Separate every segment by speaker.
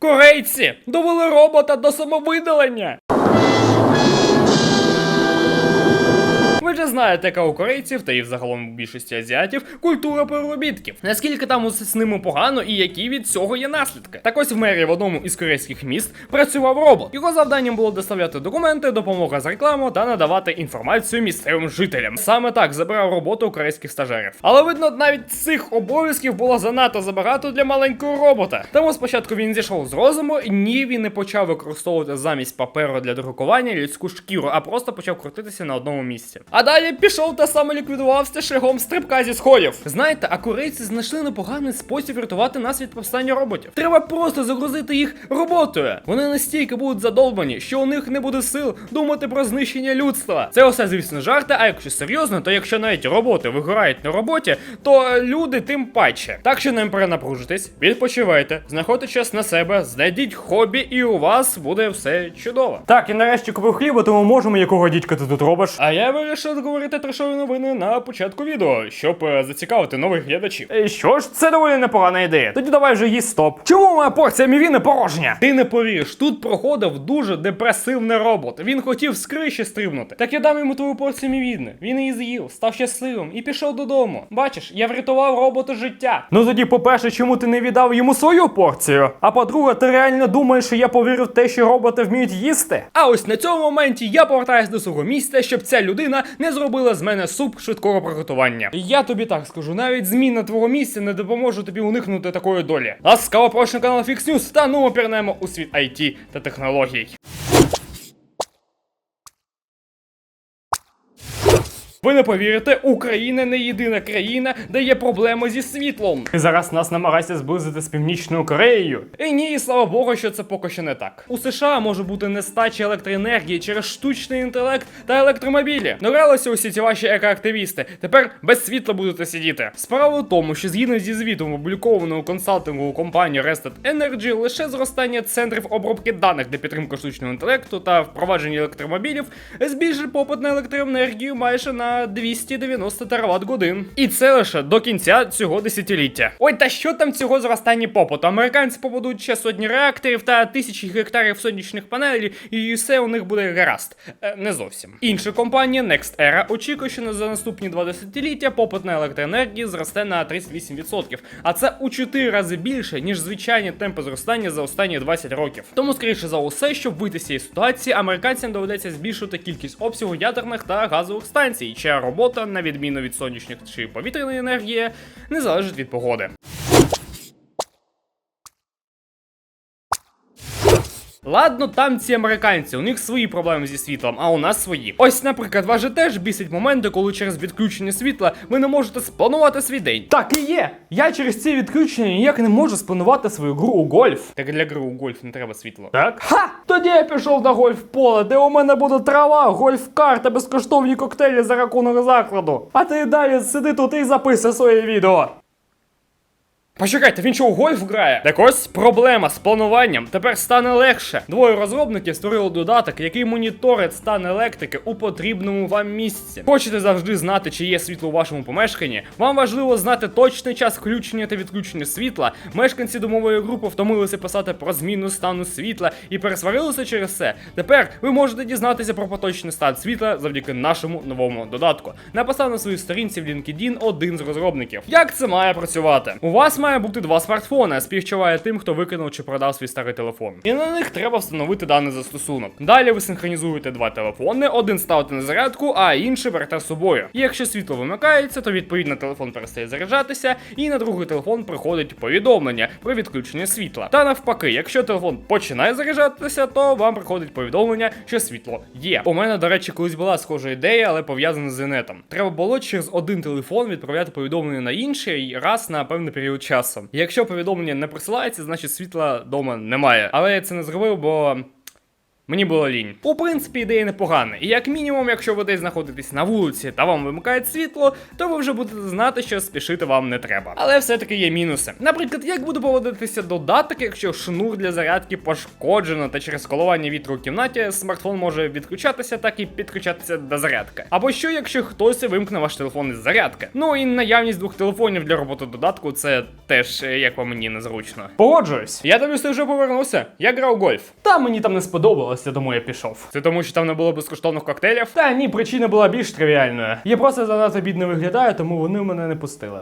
Speaker 1: Корейці довели робота до самовидалення. Ж знаєте, яка у корейців та і взагалом у більшості азіатів культура переробітків. Наскільки там усе з ними погано і які від цього є наслідки. Так ось в мерії в одному із корейських міст працював робот. Його завданням було доставляти документи, допомога з рекламою та надавати інформацію місцевим жителям. Саме так забирав роботу у корейських стажерів. Але видно, навіть цих обов'язків було занадто забагато для маленького робота. Тому спочатку він зійшов з розуму, ні, він не почав використовувати замість паперу для друкування людську шкіру, а просто почав крутитися на одному місці. А далі пішов та саме ліквідувався шляхом стрибка зі сходів. Знаєте, а корейці знайшли непоганий спосіб врятувати нас від повстання роботів. Треба просто загрузити їх роботою. Вони настільки будуть задовбані, що у них не буде сил думати про знищення людства. Це все, звісно, жарти. А якщо серйозно, то якщо навіть роботи вигорають на роботі, то люди тим паче. Так що не перенапружитесь, відпочивайте, знаходьте час на себе, знайдіть хобі, і у вас буде все чудово. Так, і нарешті купив хліба, тому можемо якого дідька ти тут робиш. А я вирішив говорити трешові новини на початку відео, щоб е, зацікавити нових глядачів. Е, Що ж, це доволі непогана ідея. Тоді давай вже їй стоп. Чому моя порція мівіни порожня? Ти не повіриш, тут проходив дуже депресивний робот. Він хотів з криші стрибнути. Так я дам йому твою порцію мівіни. Він її з'їв, став щасливим і пішов додому. Бачиш, я врятував роботу життя. Ну тоді, по-перше, чому ти не віддав йому свою порцію? А по-друге, ти реально думаєш, що я повірив в те, що роботи вміють їсти? А ось на цьому моменті я повертаюсь до свого місця, щоб ця людина не зробила з мене суп швидкого приготування. Я тобі так скажу, навіть зміна твого місця не допоможе тобі уникнути такої долі. Ласкаво прошу канал Fix News та ну опірнемо у світ IT та технологій. Ви не повірите, Україна не єдина країна, де є проблеми зі світлом. І зараз нас намагається зблизити з північною Кореєю. І ні, і слава Богу, що це поки що не так. У США може бути нестача електроенергії через штучний інтелект та електромобілі. Награлися усі ці ваші екоактивісти. Тепер без світла будете сидіти. Справа в тому, що згідно зі звітом опублікованого консалтинговою компанією Rested Energy, лише зростання центрів обробки даних для підтримки штучного інтелекту та впровадження електромобілів збільшить попит на електроенергію майже на 290 тераватт годин. І це лише до кінця цього десятиліття. Ой, та що там цього зростання попиту? Американці побудують ще сотні реакторів та тисячі гектарів сонячних панелей, і все у них буде гаразд. Е, не зовсім. Інша компанія NextEra очікує, що за наступні два десятиліття попит на електроенергію зросте на 38%. А це у 4 рази більше, ніж звичайні темпи зростання за останні 20 років. Тому, скоріше за усе, щоб вийти з цієї ситуації, американцям доведеться збільшувати кількість обсягу ядерних та газових станцій, чия робота, на відміну від сонячних чи повітряної енергії, не залежить від погоди. Ладно, там ці американці, у них свої проблеми зі світлом, а у нас свої. Ось, наприклад, вас же теж бісить моменти, коли через відключення світла ви не можете спланувати свій день. Так і є. Я через ці відключення ніяк не можу спланувати свою гру у гольф. Так для гри у гольф не треба світло. Так? Ха! Тоді я пішов на гольф поле, де у мене буде трава, гольф-карта, безкоштовні коктейлі за рахунок закладу. А ти далі сиди тут і записуй своє відео. Почекайте, він що у гольф грає? Так ось проблема з плануванням тепер стане легше. Двоє розробників створили додаток, який моніторить стан електрики у потрібному вам місці. Хочете завжди знати, чи є світло у вашому помешканні? Вам важливо знати точний час включення та відключення світла. Мешканці домової групи втомилися писати про зміну стану світла і пересварилися через це. Тепер ви можете дізнатися про поточний стан світла завдяки нашому новому додатку. Написав на своїй сторінці в LinkedIn один з розробників. Як це має працювати? У вас має бути два смартфони, співчуває тим, хто викинув чи продав свій старий телефон. І на них треба встановити даний застосунок. Далі ви синхронізуєте два телефони, один ставите на зарядку, а інший берете з собою. І якщо світло вимикається, то відповідно телефон перестає заряджатися, і на другий телефон приходить повідомлення про відключення світла. Та навпаки, якщо телефон починає заряджатися, то вам приходить повідомлення, що світло є. У мене, до речі, колись була схожа ідея, але пов'язана з інетом. Треба було через один телефон відправляти повідомлення на інший раз на певний період часу. Якщо повідомлення не присилається, значить світла вдома немає. Але я це не зробив, бо. Мені було лінь. У принципі, ідея непогана. І як мінімум, якщо ви десь знаходитесь на вулиці та вам вимикають світло, то ви вже будете знати, що спішити вам не треба. Але все-таки є мінуси. Наприклад, як буде поводитися додаток, якщо шнур для зарядки пошкоджено, та через коливання вітру в кімнаті смартфон може відключатися, так і підключатися до зарядки. Або що, якщо хтось вимкне ваш телефон із зарядки. Ну і наявність двох телефонів для роботи додатку це теж е, як по мені незручно. Погоджуюсь. Я тобі вже повернувся. Я грав гольф. Та мені там не сподобалося, тому я пішов. Це тому, що там не було безкоштовних коктейлів? Та ні, причина була більш тривіальною. Я просто занадто бідно виглядаю, тому вони мене не пустили.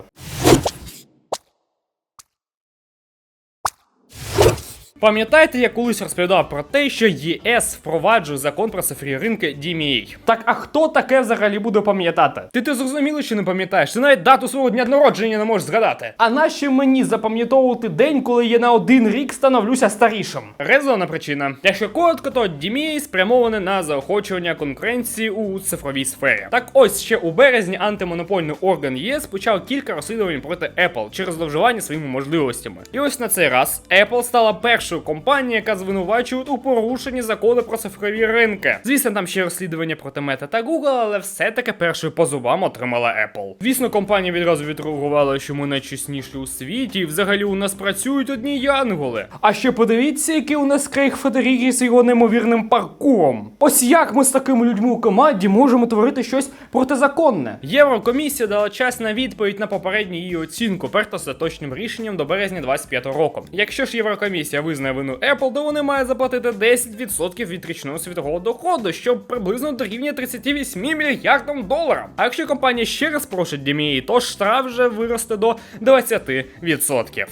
Speaker 1: Пам'ятаєте, я колись розповідав про те, що ЄС впроваджує закон про цифрі ринки DMA? Так а хто таке взагалі буде пам'ятати? Ти ти зрозуміло, що не пам'ятаєш? Ти навіть дату свого дня народження не можеш згадати. А нащо мені запам'ятовувати день, коли я на один рік становлюся старішим? Резонна причина. Якщо коротко, то DMA спрямоване на заохочування конкуренції у цифровій сфері. Так ось ще у березні антимонопольний орган ЄС почав кілька розслідувань проти Apple через зловживання своїми можливостями. І ось на цей раз Apple стала першою компанією, яка звинувачує у порушенні закону про цифрові ринки. Звісно, там ще розслідування проти Meta та Google, але все-таки першою по зубам отримала Apple. Звісно, компанія відразу відреагувала, що ми найчесніші у світі, і взагалі у нас працюють одні янголи. А ще подивіться, який у нас Крейг Федерігі з його неймовірним паркуром. Ось як ми з такими людьми у команді можемо творити щось протизаконне. Єврокомісія дала час на відповідь на попередню її оцінку перед остаточним рішенням до березня 25 року. Якщо ж Єврокомісія визнає вину Apple, то вони мають заплатити 10% від річного світового доходу, що приблизно дорівнює 38 мільярдам доларам. А якщо компанія ще раз порушить DMA, то штраф вже виросте до 20%.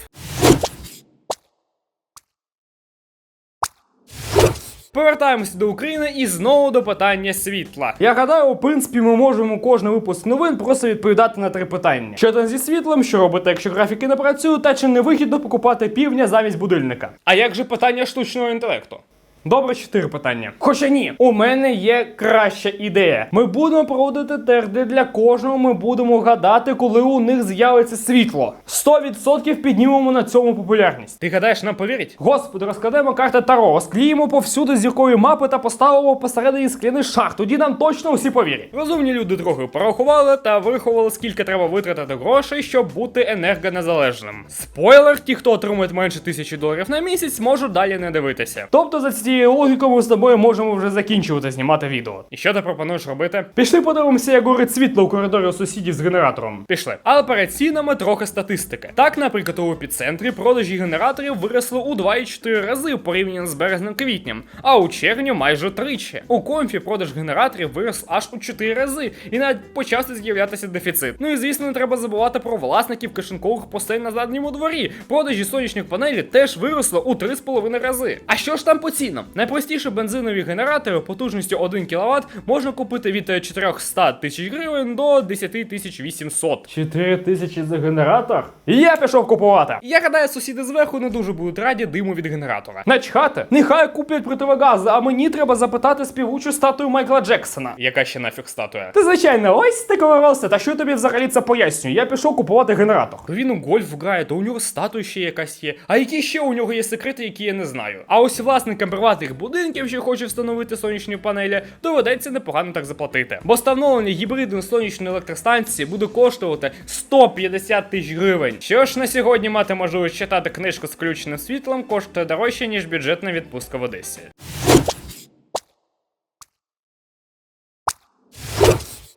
Speaker 1: Повертаємося до України і знову до питання світла. Я гадаю, у принципі, ми можемо кожен випуск новин просто відповідати на три питання: що там зі світлом, що робити, якщо графіки не працюють, та чи не вигідно покупати півня замість будильника. А як же питання штучного інтелекту? Добре, чотири питання. Хоча ні, у мене є краща ідея. Ми будемо проводити тест, де для кожного ми будемо гадати, коли у них з'явиться світло. 100% піднімемо на цьому популярність. Ти гадаєш, нам повірять? Господи, розкладемо карти Таро, розклеїмо повсюди зіркові мапи та поставимо посередині скляний шар. Тоді нам точно усі повірять. Розумні люди трохи порахували та вирахували, скільки треба витратити грошей, щоб бути енергонезалежним. Спойлер, ті, хто отримує менше тисячі доларів на місяць, можуть далі не дивитися. Тобто за цією логікою ми з тобою можемо вже закінчувати знімати відео. І що ти пропонуєш робити? Пішли подивимося, як горить світло у коридорі у сусідів з генератором. Пішли. Але перед цінами трохи статистики. Так, наприклад, у епіцентрі продажі генераторів виросли у 2,4 рази порівняно з березнем-квітнем, а у червні майже тричі. У комфі продаж генераторів вирос аж у 4 рази, і навіть почався з'являтися дефіцит. Ну і звісно, не треба забувати про власників кишенькових постель на задньому дворі. Продажі сонячних панелей теж виросли у 3,5 рази. А що ж там по цінам? Найпростіше бензинові генератори потужністю 1 кВт можна купити від 400 тисяч гривень до 10 тисяч 800. 4 тисячі за генератор? Я пішов купувати. Я гадаю, сусіди зверху не дуже будуть раді диму від генератора. Начхати, нехай куплять противогаз, а мені треба запитати співучу статую Майкла Джексона. Яка ще нафіг статуя? Ти звичайно, ось ти росте, та що я тобі взагалі це пояснюю? Я пішов купувати генератор. То він у гольф грає, то у нього статуя ще якась є. А які ще у нього є секрети, які я не знаю. А ось власникам приватних будинків, що хоче встановити сонячні панелі, доведеться непогано так заплатити. Бо встановлення гібридної сонячної електростанції буде коштувати 150 тисяч гривень. Що ж на сьогодні мати можливість читати книжку з включеним світлом коштує дорожче, ніж бюджетна відпустка в Одесі.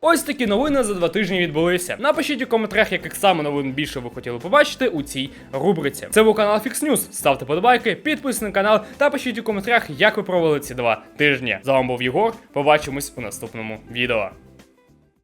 Speaker 1: Ось такі новини за два тижні відбулися. Напишіть у коментарях, яких саме новин більше ви хотіли побачити у цій рубриці. Це був канал Fix News. Ставте подобайки, підписуйтесь на канал та пишіть у коментарях, як ви провели ці два тижні. З вами був Єгор. Побачимось у наступному відео.